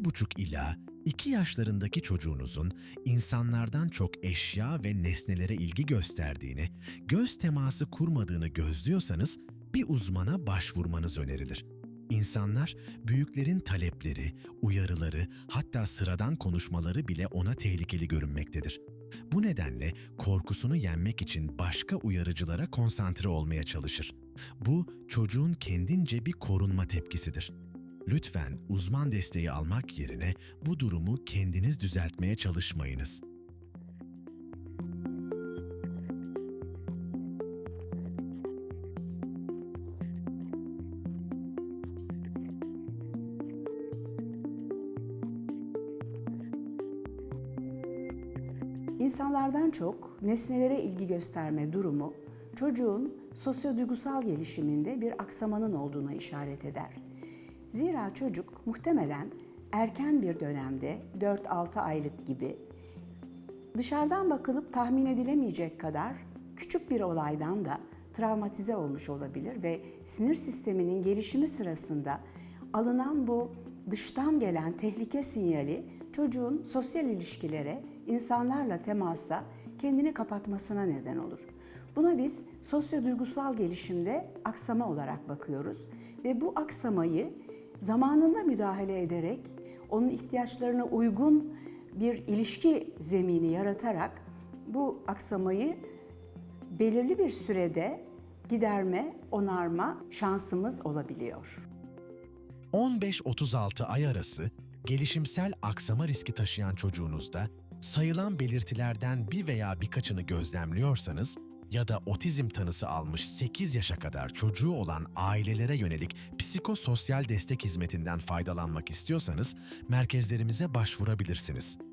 1,5 ila 2 yaşlarındaki çocuğunuzun insanlardan çok eşya ve nesnelere ilgi gösterdiğini, göz teması kurmadığını gözlüyorsanız bir uzmana başvurmanız önerilir. İnsanlar büyüklerin talepleri, uyarıları, hatta sıradan konuşmaları bile ona tehlikeli görünmektedir. Bu nedenle korkusunu yenmek için başka uyarıcılara konsantre olmaya çalışır. Bu çocuğun kendince bir korunma tepkisidir. Lütfen uzman desteği almak yerine bu durumu kendiniz düzeltmeye çalışmayınız. İnsanlardan çok nesnelere ilgi gösterme durumu çocuğun sosyoduygusal gelişiminde bir aksamanın olduğuna işaret eder. Zira çocuk muhtemelen erken bir dönemde 4-6 aylık gibi dışarıdan bakılıp tahmin edilemeyecek kadar küçük bir olaydan da travmatize olmuş olabilir ve sinir sisteminin gelişimi sırasında alınan bu dıştan gelen tehlike sinyali çocuğun sosyal ilişkilere, insanlarla temasa kendini kapatmasına neden olur. Buna biz sosyoduygusal gelişimde aksama olarak bakıyoruz ve bu aksamayı zamanında müdahale ederek onun ihtiyaçlarına uygun bir ilişki zemini yaratarak bu aksamayı belirli bir sürede giderme, onarma şansımız olabiliyor. 15-36 ay arası gelişimsel aksama riski taşıyan çocuğunuzda sayılan belirtilerden bir veya birkaçını gözlemliyorsanız ya da otizm tanısı almış 8 yaşa kadar çocuğu olan ailelere yönelik psikososyal destek hizmetinden faydalanmak istiyorsanız merkezlerimize başvurabilirsiniz.